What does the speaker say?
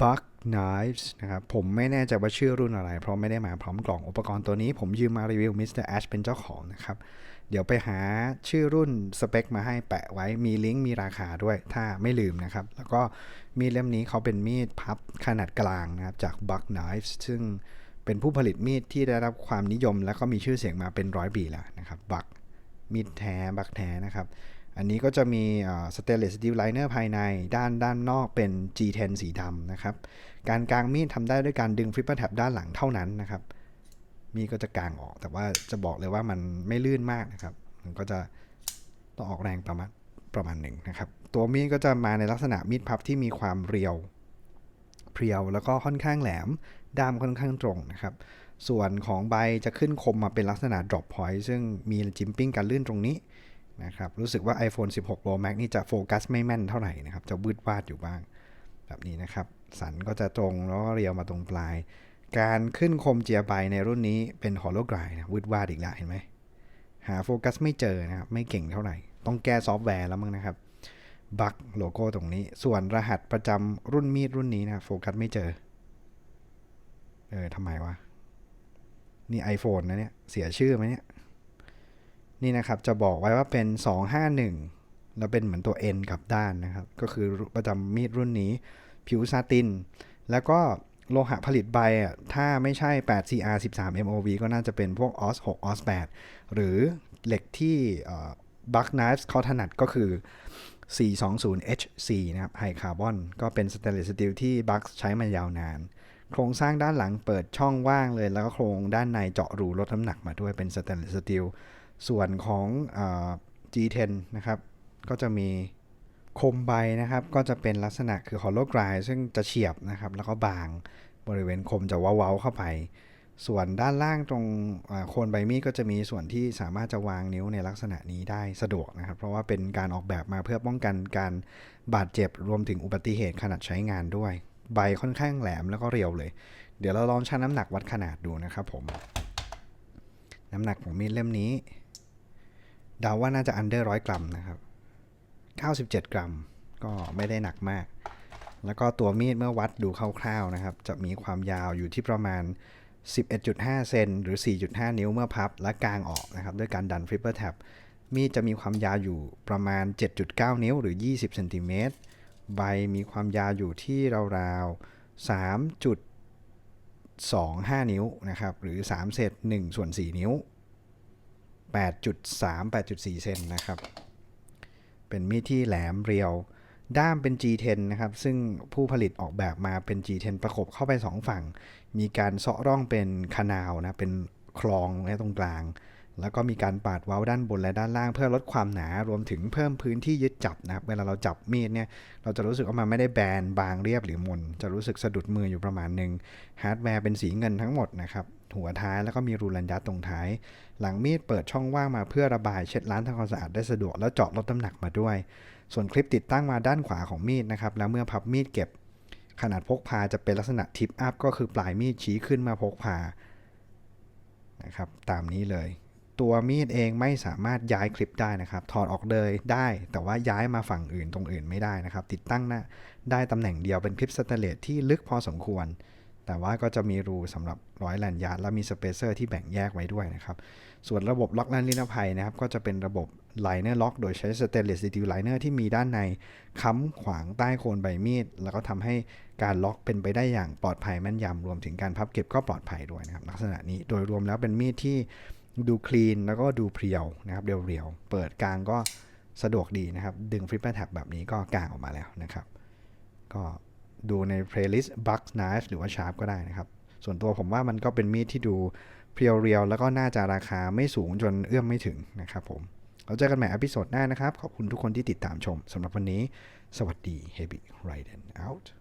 Buck Knives นะครับผมไม่แน่ใจว่าชื่อรุ่นอะไร เพราะไม่ได้มาพร้อมกล่องอุปกรณ์ตัวนี้ผมยืมมารีวิว Mr. Ash เป็นเจ้าของนะครับ เดี๋ยวไปหาชื่อรุ่นสเปคมาให้แปะไว้มีลิงก์มีราคาด้วยถ้าไม่ลืมนะครับ แล้วก็มีดเล่มนี้เขาเป็นมีดพับขนาดกลางนะครับจาก Buck Knives ซึ่งเป็นผู้ผลิตมีดที่ได้รับความนิยม และก็มีชื่อเสียงมาเป็นร้อยปีแล้วนะครับ Buck มีดแท้บักแท้นะครับ อันนี้ก็จะมีสเตนเลสสตีลไลเนอร์ภายในด้านด้านนอกเป็น G10 สีดำนะครับ การกางมีดทำได้ด้วยการดึงฟลิปเปอร์แท็บด้านหลังเท่านั้นนะครับ มีก็จะกางออกแต่ว่าจะบอกเลยว่ามันไม่ลื่นมากนะครับ มันก็จะต้องออกแรงประมาณประมาณหนึ่งนะครับ ตัวมีดก็จะมาในลักษณะมีดพับที่มีความเรียวเพรียวแล้วก็ค่อนข้างแหลมด้ามค่อนข้างตรงนะครับ ส่วนของใบจะขึ้นคมมาเป็นลักษณะ drop point ซึ่งมีจิมปิ้งการลื่นตรงนี้ นะครับ รู้สึกว่า iPhone 16 Pro Max นี่จะโฟกัสไม่แม่นเท่าไหร่นะครับ จะวืดวาดอยู่บ้าง แบบนี้นะครับ สันก็จะตรงแล้วก็เรียวมาตรงปลาย การขึ้นคมเจียใบในรุ่นนี้เป็นฮอลโลกรายนะวืดวาดอีกแล้วเห็นไหม หาโฟกัสไม่เจอนะครับ ไม่เก่งเท่าไหร่ ต้องแก้ซอฟต์แวร์แล้วมั้งนะครับ บักโลโก้ตรงนี้ ส่วนรหัสประจำรุ่นมีดรุ่นนี้นะโฟกัสไม่เจอ เออทำไมวะ นี่ iPhone นะเนี่ย เสียชื่อไหมเนี่ย นี่นะครับจะบอกไว้ว่าเป็น 251 แล้วเป็นเหมือนตัว N กับด้านนะครับ ก็คือประจำมีดรุ่นนี้ ผิวซาติน แล้วก็โลหะผลิตใบอะถ้าไม่ใช่ 8CR 13 MOV ก็น่าจะเป็นพวก OS 6 OS 8หรือเหล็กที่บัคไนฟ์เขาถนัดก็คือ 420HC นะครับไฮคาร์บอนก็เป็นสเตนเลสสตีลที่บัคใช้มายาวนาน โครงสร้างด้านหลังเปิดช่องว่างเลย แล้วก็โครงด้านในเจาะรูลดน้ำหนักมาด้วยเป็นสแตนเลสสตีล ส่วนของอ G10 นะครับ ก็จะมีคมใบนะครับ ก็จะเป็นลักษณะคือ hollow grind ซึ่งจะเฉียบนะครับ แล้วก็บางบริเวณคมจะเว้าๆเข้าไป ส่วนด้านล่างตรงโคนใบมีดก็จะมีส่วนที่สามารถจะวางนิ้วในลักษณะนี้ได้สะดวกนะครับ เพราะว่าเป็นการออกแบบมาเพื่อป้องกันการบาดเจ็บรวมถึงอุบัติเหตุขณะใช้งานด้วย ใบค่อนข้างแหลมแล้วก็เรียวเลย เดี๋ยวเราลองชั่งน้ำหนักวัดขนาดดูนะครับผม น้ำหนักของมีดเล่มนี้ เดาว่าน่าจะอันเดอร์ร้อยกรัมนะครับ 97 กรัม ก็ไม่ได้หนักมาก แล้วก็ตัวมีดเมื่อวัดดูคร่าวๆนะครับ จะมีความยาวอยู่ที่ประมาณ 11.5 เซนหรือ 4.5 นิ้วเมื่อพับ และกางออกนะครับ ด้วยการดันฟลิปเปอร์แท็บมีดจะมีความยาวอยู่ประมาณ 7.9 นิ้วหรือ 20 เซนติเมตร ใบมีความยาวอยู่ที่ราวๆ 3.25 นิ้วนะครับ หรือ 3 เศษ1ส่วน 4 นิ้ว 8.3 8.4 เซนนะครับ เป็นมีดที่แหลมเรียว ด้ามเป็น G10 นะครับ ซึ่งผู้ผลิตออกแบบมาเป็น G10 ประกบเข้าไป 2 ฝั่ง มีการเซาะร่องเป็นคานาวนะ เป็นคลองในตรงกลาง แล้วก็มีการปาดเว้าด้านบนและด้านล่างเพื่อลดความหนารวมถึงเพิ่มพื้นที่ยึดจับนะครับเวลาเราจับมีดเนี่ยเราจะรู้สึกว่ามันไม่ได้แบนบางเรียบหรือมน จะรู้สึกสะดุดมืออยู่ประมาณหนึ่งฮาร์ดแวร์เป็นสีเงินทั้งหมดนะครับหัวท้ายแล้วก็มีรูลันยัดตรงท้าย หลังมีดเปิดช่องว่างมาเพื่อระบายเช็ดล้างทำความสะอาดได้สะดวกแล้วเจาะลดน้ำหนักมาด้วย ส่วนคลิปติดตั้งมาด้านขวาของมีดนะครับแล้วเมื่อพับมีดเก็บ ขนาดพกพาจะเป็นลักษณะทิปอัพก็คือปลายมีดชี้ขึ้นมาพกพานะครับตามนี้เลย ตัวมีดเองไม่สามารถย้ายคลิปได้นะครับ ถอดออกเลยได้ แต่ว่าย้ายมาฝั่งอื่นตรงอื่นไม่ได้นะครับ ติดตั้งน้าได้ตำแหน่งเดียวเป็นคลิปสแตเลสที่ลึกพอสมควร แต่ว่าก็จะมีรูสำหรับร้อยแลนยาร์ดและมีสเปเซอร์ที่แบ่งแยกไว้ด้วยนะครับ ส่วนระบบล็อกและนิรภัยนะครับ ก็จะเป็นระบบไลเนอร์ล็อกโดยใช้สเตนเลสสตีลไลเนอร์ที่มีด้านในค้ำขวางใต้โคนใบมีด แล้วก็ทำให้การล็อกเป็นไปได้อย่างปลอดภัยแม่นยำรวมถึงการพับเก็บก็ปลอดภัยด้วยนะครับ ลักษณะนี้โดยรวมแล้วเป็นมีดที่ ดูคลีนแล้วก็ดูเพรียวนะครับเรียวๆ เปิดกลางก็สะดวกดีนะครับ ดึงฟลิปเปอร์แท็บแบบนี้ก็กลางออกมาแล้วนะครับ ก็ดูใน playlist Buck Knife หรือว่า Sharp ก็ได้นะครับ ส่วนตัวผมว่ามันก็เป็นมีดที่ดูเพียวเรียวแล้วก็น่าจะราคาไม่สูงจนเอื้อมไม่ถึงนะครับผมเราเจอกันใหม่อพิโซดหน้านะครับ ขอบคุณทุกคนที่ติดตามชมสำหรับวันนี้ สวัสดี Heavy Raiden out